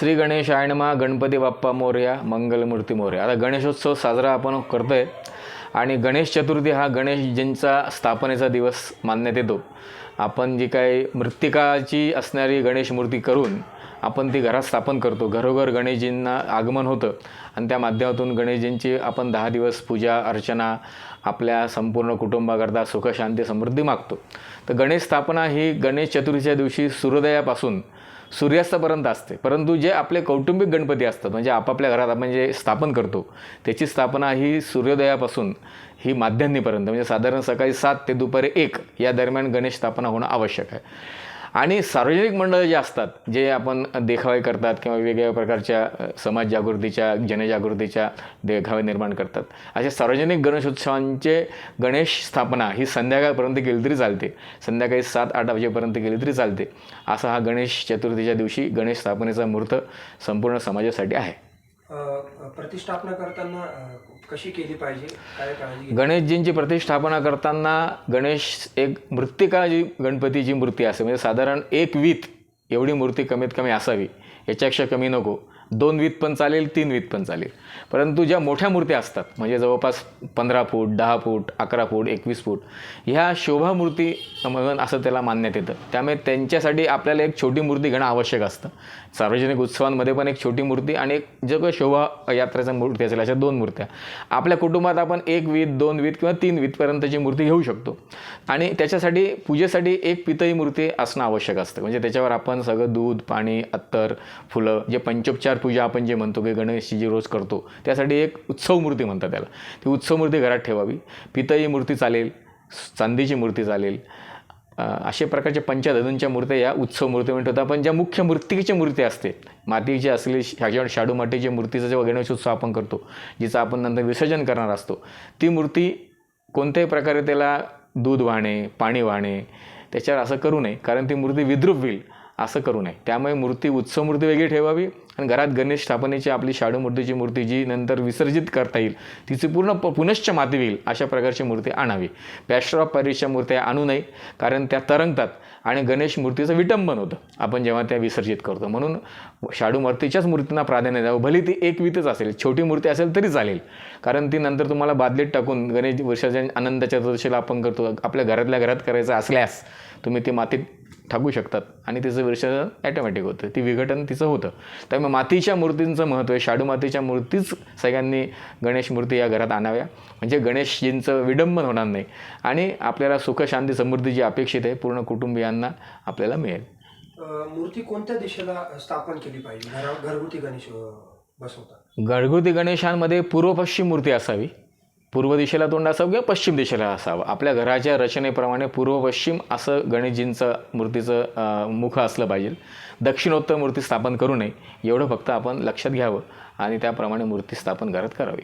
श्री गणेश आयणमा गणपती बाप्पा मोर्या मंगलमूर्ती मोर्या. आता गणेशोत्सव साजरा आपण करतो आहे आणि गणेश चतुर्थी हा गणेशजींचा स्थापनेचा दिवस मानण्यात येतो. आपण जी काही मृत्तिकाची असणारी गणेश मूर्ती करून आपण ती घरात स्थापन करतो. घरोघर गणेशजींना आगमन होतं आणि त्या माध्यमातून गणेशजींची आपण दहा दिवस पूजा अर्चना आपल्या संपूर्ण कुटुंबाकरता सुख शांती समृद्धी मागतो. तर गणेश स्थापना ही गणेश चतुर्थीच्या दिवशी सूर्योदयापासून सूर्यास्तापर्यंत असते. परंतु जे आपले कौटुंबिक गणपती असतात म्हणजे आपापल्या घरात आपण जे स्थापन करतो त्याची स्थापना ही सूर्योदयापासून ही माध्यान्नीपर्यंत म्हणजे साधारण सकाळी सात ते दुपारी एक या दरम्यान गणेश स्थापना होणं आवश्यक आहे. आणि सार्वजनिक मंडळं जे असतात जे आपण देखावे करतात किंवा वेगवेगळ्या प्रकारच्या समाज जागृतीच्या जनजागृतीच्या देखावे निर्माण करतात. अशा सार्वजनिक गणेशोत्सवांचे गणेश स्थापना ही संध्याकाळपर्यंत केली तरी चालते. संध्याकाळी सात आठ वाजेपर्यंत केली तरी चालते. असा हा गणेश चतुर्थीच्या दिवशी गणेश स्थापनेचा मुहूर्त संपूर्ण समाजासाठी आहे. प्रतिष्ठापना करताना कशी केली पाहिजे? काय काळजी गणेशजींची प्रतिष्ठापना करताना गणेश एक मृत्तिका जी गणपतीची मूर्ती असते म्हणजे साधारण एक वीत एवढी मूर्ती कमीत कमी असावी. याच्यापेक्षा कमी नको. दोन वीत पण चालेल तीन वीत पण चालेल. परंतु ज्या मोठ्या मूर्त्या असतात म्हणजे जवळपास पंधरा फूट दहा फूट अकरा फूट एकवीस फूट ह्या शोभा मूर्ती म्हणून असं त्याला मानण्यात येतं. त्यामुळे त्यांच्यासाठी आपल्याला एक छोटी मूर्ती घेणं आवश्यक असतं. सार्वजनिक उत्सवांमध्ये पण एक छोटी मूर्ती आणि एक जग काही शोभा यात्रेचा मूर्ती असेल अशा दोन मूर्त्या. आपल्या कुटुंबात आपण एक वीत दोन वीत किंवा तीन वीतपर्यंतची मूर्ती घेऊ शकतो. आणि त्याच्यासाठी पूजेसाठी एक पितळी मूर्ती असणं आवश्यक असतं. म्हणजे त्याच्यावर आपण सगळं दूध पाणी अत्तर फुलं जे पंचोपचार पूजा आपण जे म्हणतो की गणेशची जी रोज करतो त्यासाठी एक उत्सव मूर्ती म्हणतात त्याला. ती उत्सव मूर्ती घरात ठेवावी. पितळी मूर्ती चालेल चांदीची मूर्ती चालेल अशा प्रकारच्या पंचधातूंच्या मूर्त्या या उत्सव मूर्ती म्हणतात. आपण पण ज्या मुख्य मूर्तिकेची मूर्ती असते मातीची असलेली ह्याच्यावर शाडू मातीची मूर्तीचा जेव्हा गणेशोत्सव आपण करतो जिचा आपण नंतर विसर्जन करणार असतो ती मूर्ती कोणत्याही प्रकारे त्याला दूध वाहणे पाणी वाहणे त्याच्यावर असं करू नये कारण ती मूर्ती विद्रूप होईल असं करू नये. त्यामुळे मूर्ती उत्सव मूर्ती वेगळी ठेवावी आणि घरात गणेश स्थापनेची आपली शाडू मूर्तीची मूर्ती जी नंतर विसर्जित करता येईल तिची पूर्ण प पुनश्च माती होईल अशा प्रकारची मूर्ती आणावी. प्लॅस्टर ऑफ पॅरिसच्या मूर्त्या आणू नये कारण त्या तरंगतात आणि गणेश मूर्तीचं विटंबन होतं. आपण जेव्हा त्या विसर्जित करतो म्हणून शाडू मूर्तीच्याच मूर्तींना प्राधान्य द्यावं. भले ती एकवीतच असेल छोटी मूर्ती असेल तरी चालेल. कारण ती नंतर तुम्हाला बादलीत टाकून गणेश वर्षाच्या आनंदाच्या चतुर्दशीला आपण करतो आपल्या घरातल्या घरात करायचं असल्यास तुम्ही ती मातीत टाकू शकतात आणि तिचं विसर्जन ॲटोमॅटिक होतं. ती विघटन तिचं होतं. त्यामुळे मातीच्या मूर्तींचं महत्त्व आहे. शाडू मातीच्या मूर्तीच सगळ्यांनी गणेश मूर्ती या घरात आणाव्या. म्हणजे गणेशजींचं विडंबन होणार नाही. आणि आपल्याला सुख शांती समृद्धी जी अपेक्षित आहे पूर्ण कुटुंबियांना आपल्याला मिळेल. मूर्ती कोणत्या दिशेला स्थापन केली पाहिजे? घरा घरगुती गणेश बसवतात. घरगुती गणेशांमध्ये पूर्व पश्चिम मूर्ती असावी. पूर्व दिशेला तोंड असावं किंवा पश्चिम दिशेला असावं? आपल्या घराच्या रचनेप्रमाणे पूर्व पश्चिम असं गणेशजींचं मूर्तीचं मुख असलं पाहिजे. दक्षिणोत्तर मूर्ती स्थापन करू नये. एवढं फक्त आपण लक्षात घ्यावं आणि त्याप्रमाणे मूर्ती स्थापन घरात करावी.